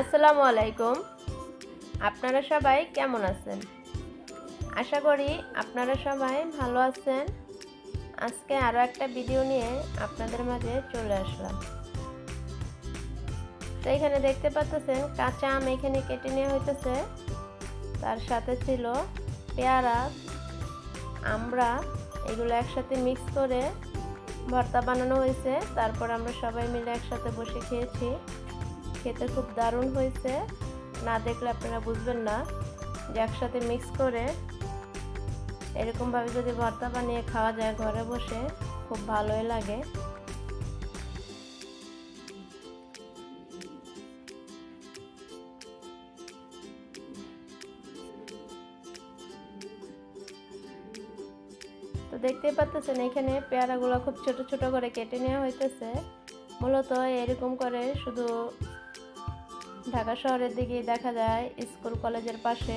আসসালামু আলাইকুম। আপনারা সবাই কেমন আছেন? আশা করি আপনারা সবাই ভালো আছেন। আজকে আরও একটা ভিডিও নিয়ে আপনাদের মাঝে চলে আসলাম। তো এখানে দেখতে পাচ্ছেন, কাঁচা আম এখানে কেটে নেওয়া হইতেছে। তার সাথে ছিল পেয়ারা আমরা এগুলো একসাথে মিক্স করে ভর্তা বানানো হয়েছে। তারপর আমরা সবাই মিলে একসাথে বসে খেয়েছি। খেতে খুব দারুণ হয়েছে। না দেখলে আপনারা বুঝবেন না যে একসাথে মিক্স করে এরকমভাবে যদি ভর্তা বানিয়ে খাওয়া যায় ঘরে বসে, খুব ভালোই লাগে। তো দেখতেই পাচ্ছেন এখানে পেয়ারাগুলো খুব ছোট ছোট করে কেটে নেওয়া হইতেছে। মূলত এরকম করে শুধু ঢাকা শহরের দিকে দেখা যায়, স্কুল কলেজের পাশে।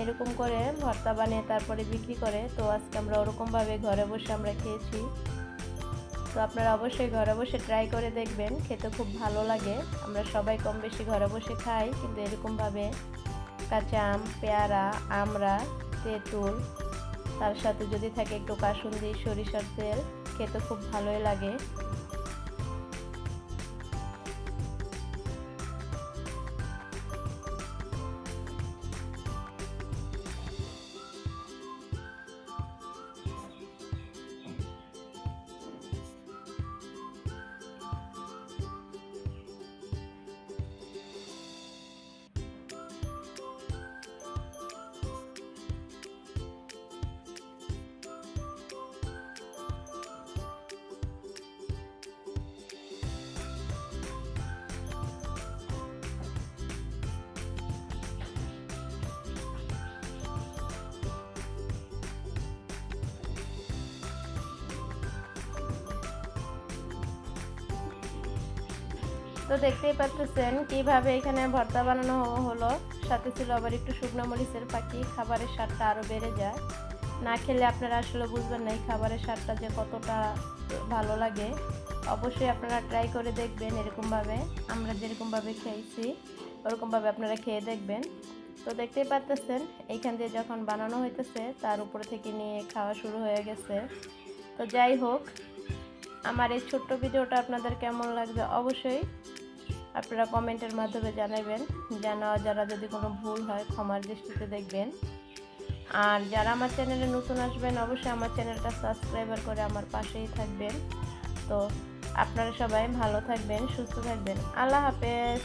এরকম করে ভর্তা বানিয়ে তারপরে বিক্রি করে। তো আজকে আমরা ওরকমভাবে ঘরে বসে আমরা খেয়েছি। তো আপনারা অবশ্যই ঘরে বসে ট্রাই করে দেখবেন। খেতে খুব ভালো লাগে। আমরা সবাই কম বেশি ঘরে বসে খাই, কিন্তু এরকমভাবে কাঁচা আম, পেয়ারা আমরা তেঁতুল, তার সাথে যদি থাকে একটু কাসুন্দি, সরিষার তেল, খেতে খুব ভালোই লাগে। তো দেখতেই পাচ্ছেন কীভাবে এখানে ভর্তা বানানো হলো। সাথে ছিল আবার একটু শুকনো মরিচের পাখি, খাবারের স্বাদটা আরও বেড়ে যায়। না খেলে আপনারা আসলে বুঝবেন না এই খাবারের স্বাদটা যে কতটা ভালো লাগে। অবশ্যই আপনারা ট্রাই করে দেখবেন এরকমভাবে। আমরা যেরকমভাবে খেয়েছি, ওরকমভাবে আপনারা খেয়ে দেখবেন। তো দেখতেই পাচ্ছেন, এইখান দিয়ে যখন বানানো হইতেছে, তার উপরে থেকে নিয়ে খাওয়া শুরু হয়ে গেছে। তো যাই হোক, আমার এই ছোট্ট ভিডিওটা আপনাদের কেমন লাগবে অবশ্যই আপনারা কমেন্টের মাধ্যমে জানাবেন, যেন যারা যদি কোনো ভুল হয় ক্ষমার দৃষ্টিতে দেখবেন। আর যারা আমার চ্যানেলে নতুন আসবেন, অবশ্যই আমার চ্যানেলটা সাবস্ক্রাইবার করে আমার পাশেই থাকবেন। তো আপনারা সবাই ভালো থাকবেন, সুস্থ থাকবেন। আল্লাহ হাফেজ।